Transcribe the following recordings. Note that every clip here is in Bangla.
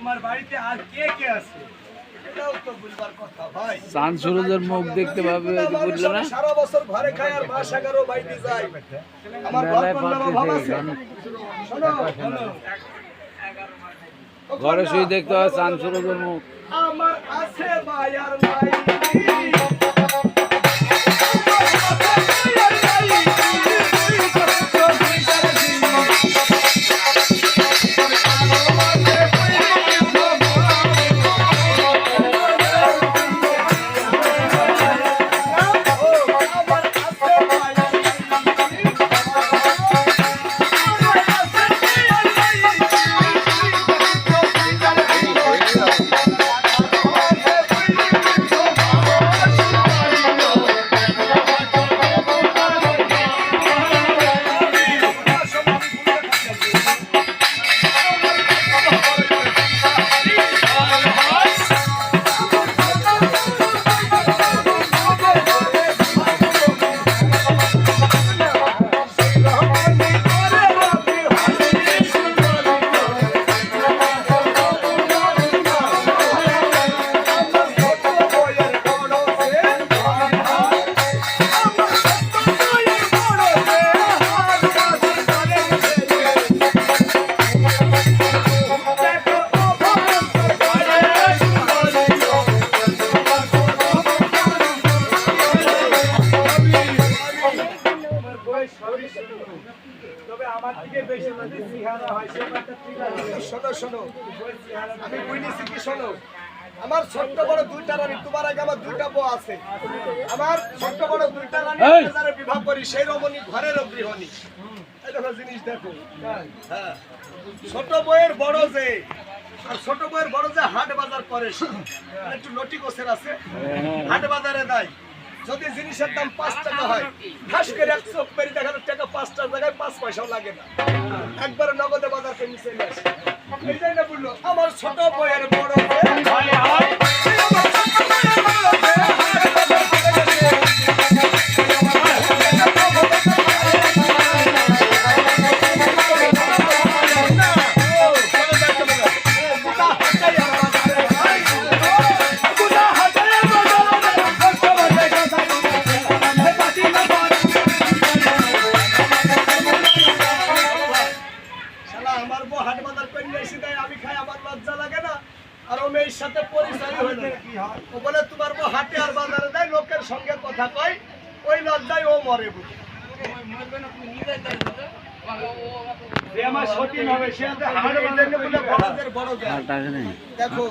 তোমার বাড়িতে আর কে কে আছে? এটাও তো বুঝবার কথা ভাই। চাঁদ সূরজের মুখ দেখতে পাবে বুঝলে না? সারা বছর ঘরে আর মাস আমার আছে। শুয়ে দেখতে হয় সূরজের বলো। মুখ। আমার আছে ভাই আর নাই শোনো। আমি বুঝেছি কি শোনো। আমার ছোট্ট বড় দুইটা রানী তোমার আগে আমার দুইটা বউ আছে। আমার ছোট্ট বড় দুইটা রানী! যারা বিবাহ করি সেই রমণী ঘরের গৃহণী। এই দেখো জিনিস দেখো। হ্যাঁ। ছোট বউয়ের বড় যে আর ছোট বউয়ের বড় যে হাট বাজার করে একটু লটি গোছের আছে। হাট বাজারে দেয় যদি জিনিসের দাম পাঁচ টাকা হয় ঘাস করে এক চোখ পেরি দেখানো টাকা পাঁচ টাকা জায়গায় পাঁচ পয়সাও লাগে না। একবারে নগদে বাজার চলে আসে। এই বলল আমার ছোট বইয়ের বড় বইয়ের কথা কয় ওই লজ্জায় ও মরে বুঝি। দেখো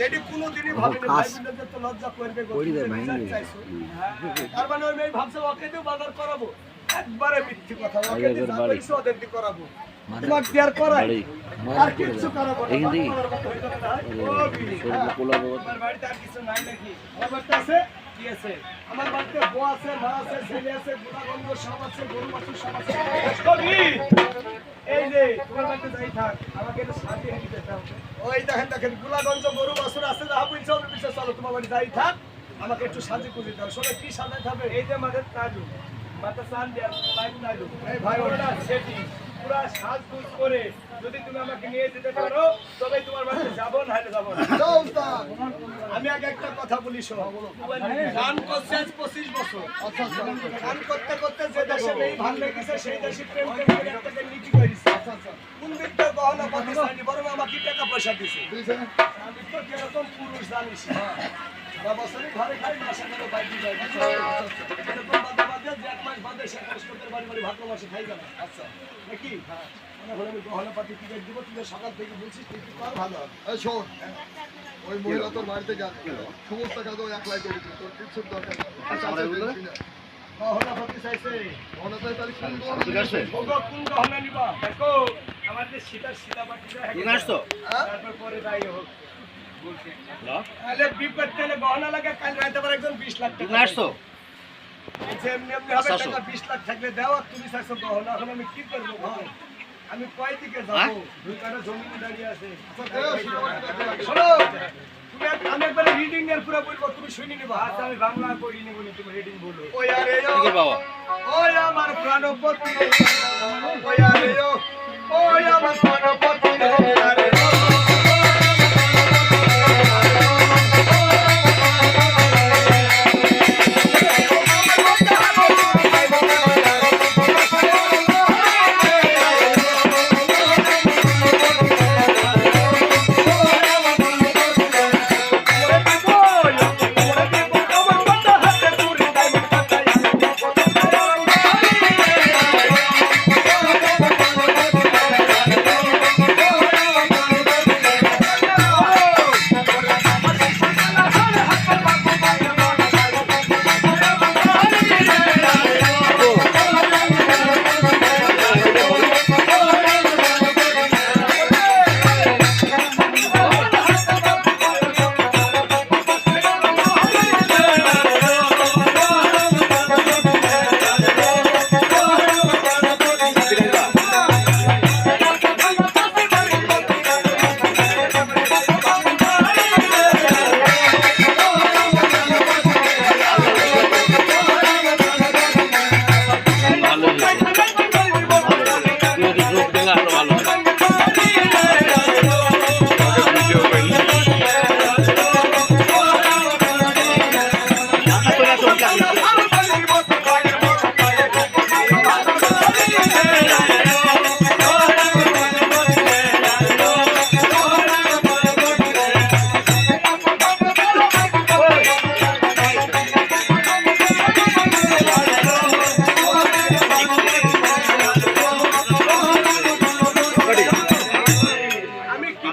যেটি কোনোদিনই ভাবিনি ভাই বোনদের তো লজ্জা করবে গো, তুমি যে বিচার চাইছো। তার মানে ওই মেয়ে ভাবছে ওকে দিয়েও বাজার করাবো। একবারে মিথ্যে কথা ওকে দিয়ে যা বাড়ি। ওদের দিয়ে করাবো। তোমার কি আর করাই করাবো না। বাড়িতে কিছু নাই নাকি? আমার বাড়িতে আছে? কি আছে? আমার বাড়িতে বউ আছে মা আছে ছেলে আছে গুণাগন্ধ সব আছে গরু বাছু সব আছে। এই যে তোমার বাড়িতে যাই থাক আমাকে একটু রেখে দিতে হবে ওই দেখেন দেখেন গোলাগঞ্জ গরু বাছুর আছে যা বুঝছ চলো তোমার বাড়ি যাই থাক আমাকে একটু সাজে করে দাও। শোনো কি সাজাতে হবে? এই যে আমাদের তাজু পুরা সাজগুজ করে যদি তুমি আমাকে নিয়ে যেতে পারো তবে তোমার বাড়িতে যাব আমি আগে একটা কথা বলি গান করছে পঁচিশ বছর গান করতে করতে যে দেশে সেই দেশে প্রেম করে নীতি আমাকে টাকা পয়সা দিছে আমি তো পুরুষ জানিস ঘরে এরকম বাদে বাদে যে এক মাস বাদে সে মাসে খাই যাবে আচ্ছা। নাকি? হ্যাঁ। হলে আমি গহনা পাতি টিকিট দিব তুই সকাল থেকে বলছিস তুই কর ভালো হবে। শোন ওই মহিলা তোর বাড়িতে যাবে সমস্ত কাজ ও একলাই করে তোর কিছু দরকার নেই। আচ্ছা আচ্ছা গহনা পাতি চাইছে। তাহলে কোন গহনা নিবা? দেখো আমাদের সীতা তারপর পরে যাই হোক। তাহলে বিপদ তাহলে গহনা লাগে কাল রাতে একজন 20 লাখ টাকা তুমি আসছো যে এমনি এমনি হবে আসো। টাকা 20 লাখ থাকলে দাও আর তুমি চাইছো গহনা এখন আমি কি করব বলো? আমি কয় দিকে হ্যাঁ? যাব দুই কাটা জমি দাঁড়িয়ে আছে। শোনো, শোনো তুমি এক- আমি একবার রিডিং এর পুরো বলব তুমি শুনে নিবা। আচ্ছা আমি বাংলা পড়ি নিব তুমি রিডিং বলো। ওই আরে কি করব আমার প্রাণপতি। ওই আরে ও আমার প্রাণপতি।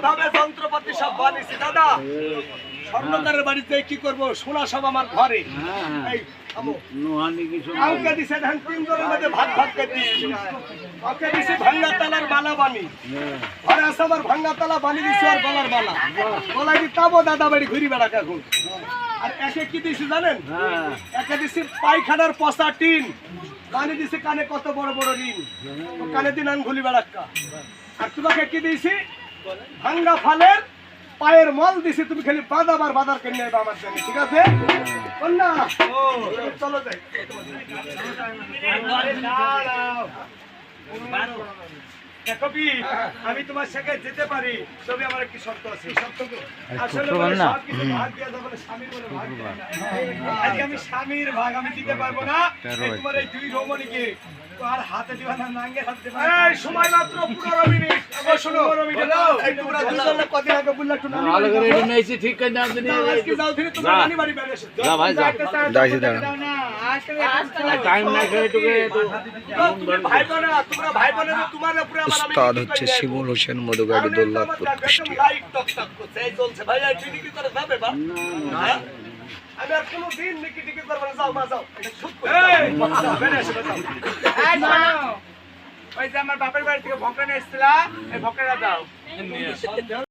নামে যন্ত্রপাতি সব বানিয়েছি দাদা। স্বর্ণকারের বাড়িতে কি করব? সোনা সব আমার ঘরে। কাউকে দিছে ধান তিনজনের মধ্যে ভাগ ভাগ করে দিয়েছি ওকে দিছে ভাঙ্গা তালার মালা বানি। ঘরে আছে আমার ভাঙ্গা তালা বানি দিছি আর গলার মালা। তাবো দাদা বাড়ি ঘুরি বেড়াক এখন? আর একে কি দিছি জানেন? একে দিছি পায়খানার পচা টিন। কানে দিছি কানে কত বড় বড় ঋণ কানে দিন আন ঘুলি বেড়াক্কা। আর তোমাকে কি দিছি ভাঙ্গা ফালের পায়ের মল দিছি তুমি খালি আর বাদার কিনে নেবে আমার জন্য ঠিক আছে? কন্যা চলো যাই। আমি তোমার সাথে যেতে পারি তবে আমার একটি শর্ত আছে। শর্ত? আসলে ভাগ দেওয়া যাবে না, স্বামীর বলে ভাগ আজকে আমি স্বামীর ভাগ আমি দিতে পারব না। তোমার এই দুই রমণীকে সময় মাত্র পনেরো মিনিট। শোনো। কদিন আগে ভালো করে এটা নিয়েছি ঠিক করে নাম দিনি উস্তাদ হচ্ছে করে? শিমুল হোসেন মধুগাড়ি আমি দোল্লাদপুর কুষ্টিয়া আমি আর কোনোদিন নিকিটিকি করব না, যাও মা, যাও। ওই যে আমার বাপের বাড়ি থেকে ভকরা নিয়ে এসেছিলা এই ভকরা দাও।